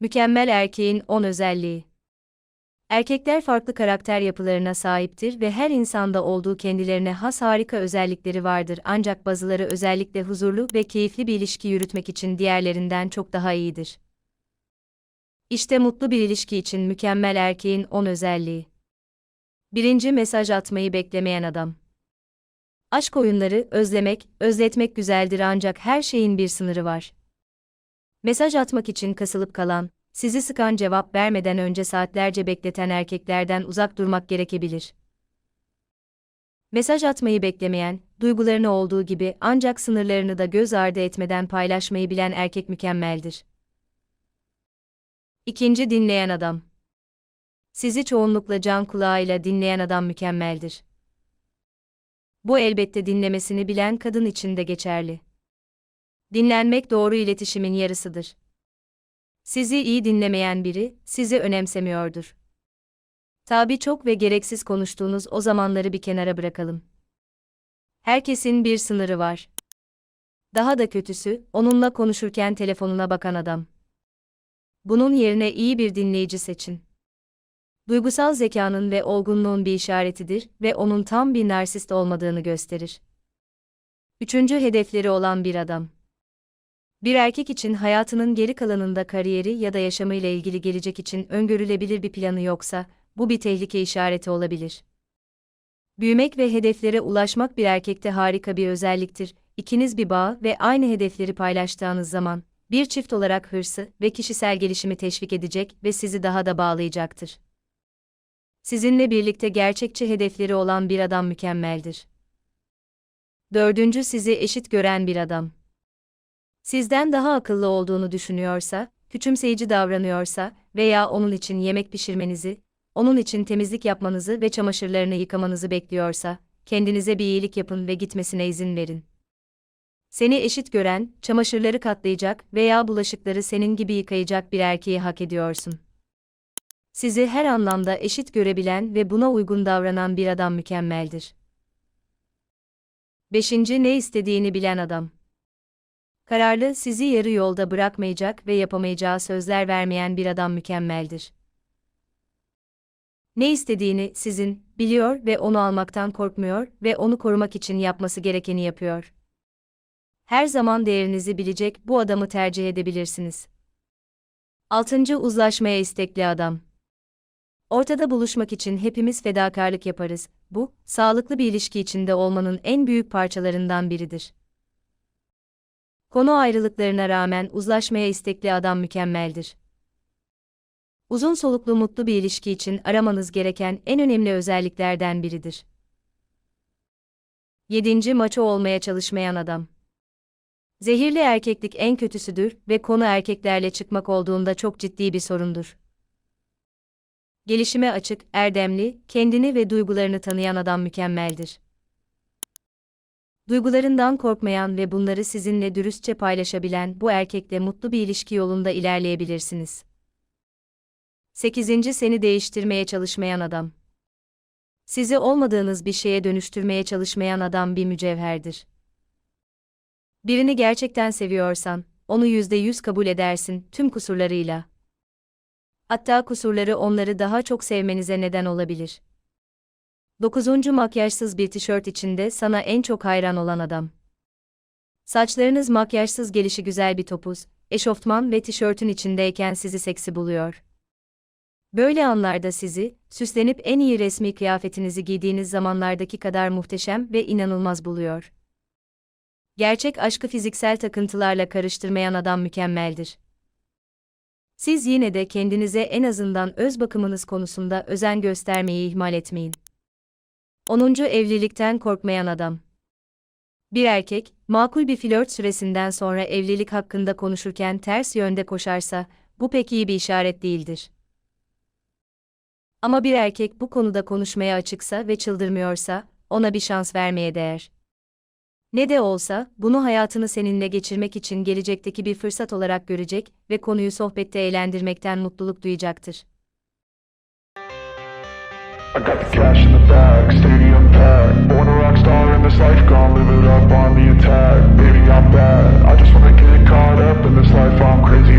Mükemmel erkeğin 10 özelliği. Erkekler farklı karakter yapılarına sahiptir ve her insanda olduğu kendilerine has harika özellikleri vardır ancak bazıları özellikle huzurlu ve keyifli bir ilişki yürütmek için diğerlerinden çok daha iyidir. İşte mutlu bir ilişki için mükemmel erkeğin 10 özelliği. Birinci mesaj atmayı beklemeyen adam. Aşk oyunları, özlemek, özletmek güzeldir ancak her şeyin bir sınırı var. Mesaj atmak için kasılıp kalan, sizi sıkan cevap vermeden önce saatlerce bekleten erkeklerden uzak durmak gerekebilir. Mesaj atmayı beklemeyen, duygularını olduğu gibi ancak sınırlarını da göz ardı etmeden paylaşmayı bilen erkek mükemmeldir. İkinci dinleyen adam. Sizi çoğunlukla can kulağıyla dinleyen adam mükemmeldir. Bu elbette dinlemesini bilen kadın için de geçerli. Dinlenmek doğru iletişimin yarısıdır. Sizi iyi dinlemeyen biri, sizi önemsemiyordur. Tabi çok ve gereksiz konuştuğunuz o zamanları bir kenara bırakalım. Herkesin bir sınırı var. Daha da kötüsü, onunla konuşurken telefonuna bakan adam. Bunun yerine iyi bir dinleyici seçin. Duygusal zekanın ve olgunluğun bir işaretidir ve onun tam bir narsist olmadığını gösterir. Üçüncü hedefleri olan bir adam. Bir erkek için hayatının geri kalanında kariyeri ya da yaşamıyla ilgili gelecek için öngörülebilir bir planı yoksa, bu bir tehlike işareti olabilir. Büyümek ve hedeflere ulaşmak bir erkekte harika bir özelliktir. İkiniz bir bağ ve aynı hedefleri paylaştığınız zaman, bir çift olarak hırsı ve kişisel gelişimi teşvik edecek ve sizi daha da bağlayacaktır. Sizinle birlikte gerçekçi hedefleri olan bir adam mükemmeldir. Dördüncü sizi eşit gören bir adam. Sizden daha akıllı olduğunu düşünüyorsa, küçümseyici davranıyorsa veya onun için yemek pişirmenizi, onun için temizlik yapmanızı ve çamaşırlarını yıkamanızı bekliyorsa, kendinize bir iyilik yapın ve gitmesine izin verin. Seni eşit gören, çamaşırları katlayacak veya bulaşıkları senin gibi yıkayacak bir erkeği hak ediyorsun. Sizi her anlamda eşit görebilen ve buna uygun davranan bir adam mükemmeldir. 5. Ne istediğini bilen adam. Kararlı, sizi yarı yolda bırakmayacak ve yapamayacağı sözler vermeyen bir adam mükemmeldir. Ne istediğini sizin biliyor ve onu almaktan korkmuyor ve onu korumak için yapması gerekeni yapıyor. Her zaman değerinizi bilecek bu adamı tercih edebilirsiniz. 6. Uzlaşmaya istekli adam. Ortada buluşmak için hepimiz fedakarlık yaparız. Bu, sağlıklı bir ilişki içinde olmanın en büyük parçalarından biridir. Konu ayrılıklarına rağmen uzlaşmaya istekli adam mükemmeldir. Uzun soluklu mutlu bir ilişki için aramanız gereken en önemli özelliklerden biridir. 7. Maço olmaya çalışmayan adam. Zehirli erkeklik en kötüsüdür ve konu erkeklerle çıkmak olduğunda çok ciddi bir sorundur. Gelişime açık, erdemli, kendini ve duygularını tanıyan adam mükemmeldir. Duygularından korkmayan ve bunları sizinle dürüstçe paylaşabilen bu erkekle mutlu bir ilişki yolunda ilerleyebilirsiniz. 8. Seni değiştirmeye çalışmayan adam. Sizi olmadığınız bir şeye dönüştürmeye çalışmayan adam bir mücevherdir. Birini gerçekten seviyorsan, onu yüzde yüz kabul edersin, tüm kusurlarıyla. Hatta kusurları onları daha çok sevmenize neden olabilir. 9. Makyajsız bir tişört içinde sana en çok hayran olan adam. Saçlarınız makyajsız gelişi güzel bir topuz, eşofman ve tişörtün içindeyken sizi seksi buluyor. Böyle anlarda sizi, süslenip en iyi resmi kıyafetinizi giydiğiniz zamanlardaki kadar muhteşem ve inanılmaz buluyor. Gerçek aşkı fiziksel takıntılarla karıştırmayan adam mükemmeldir. Siz yine de kendinize en azından öz bakımınız konusunda özen göstermeyi ihmal etmeyin. 10. Evlilikten korkmayan adam. Bir erkek, makul bir flört süresinden sonra evlilik hakkında konuşurken ters yönde koşarsa, bu pek iyi bir işaret değildir. Ama bir erkek bu konuda konuşmaya açıksa ve çıldırmıyorsa, ona bir şans vermeye değer. Ne de olsa, bunu hayatını seninle geçirmek için gelecekteki bir fırsat olarak görecek ve konuyu sohbette eğlendirmekten mutluluk duyacaktır. I got the cash in the bag, stadium packed. Born a rock star in this life, gonna live it up on the attack. Baby, I'm bad. I just wanna get caught up in this life, I'm crazy,